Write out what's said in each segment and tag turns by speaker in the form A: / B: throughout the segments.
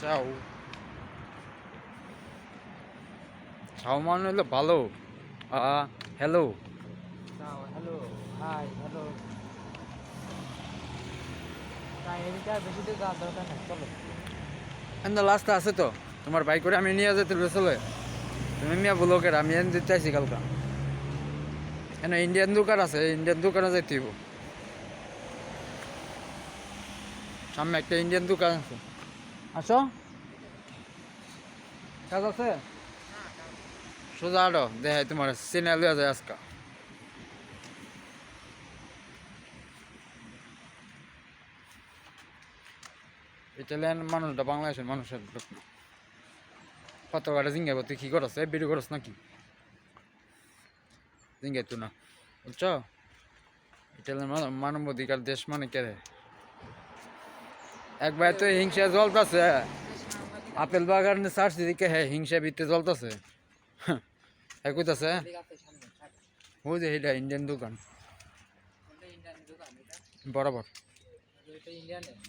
A: চাও? চাও মানে হলো ভালো। হ্যালো
B: নেই চলো।
A: এন্দা লাস্টে আছে তো। তোমার বাইক করে আমি নিয়ে যেতে চলে তুমি মিয়া ব্লকের আমি এনে দিতে আইছি কালকা। এনে ইন্ডিয়ান দোকান আছে ইন্ডিয়ান দোকানে যাইতে সামনে একটা ইন্ডিয়ান দোকান আছে। আসো। কাজ আছে? সোজা আডো দেখাই তোমার সিনে লইয়া যায় আজকা। ইটালিয়ান মানুষটা, বাংলাদেশের মানুষের লোক। জিঙ্গাইব তুই কি করস? ভিডিও করস নাকি? জিঙ্গাই তুই না। বুঝছ ইটালিয়ান মানব অধিকার দেশ মানে কে একবার তো হিংসা জ্বলতেছে আপেল বাগানে সার্চ দিকে হ্যাঁ হিংসা ভিত্তি জ্বলতেছে হ্যাঁ কইতাছে? ওই যে এটা ইন্ডিয়ান দোকান। বরাবর।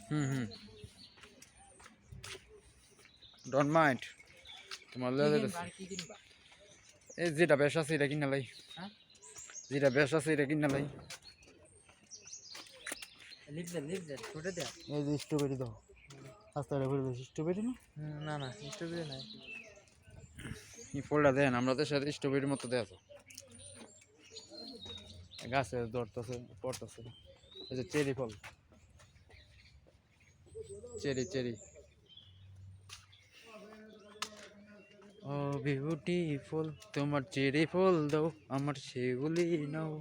A: হুম হুম। ডোন্ট মাইন্ড তোমার এই যেটা বেশ আছে এটা কিনা লাই।
B: হ্যাঁ?
A: যেটা বেশ আছে এটা কিনা লাই। এই যে স্ট্রবেরি দাও। আস্তে স্ট্রবেরি না?
B: না না স্ট্রবেরি নাই।
A: এই ফলটা দেন আমরা তো সাথে স্ট্রবেরির মতো গাছে ধরতেছে পড়তেছে। এই যে চেরি ফল। Cherry cherry. ও বিউটিফুল তোমার চেরি ফল দাও আমার সেগুলি নাও।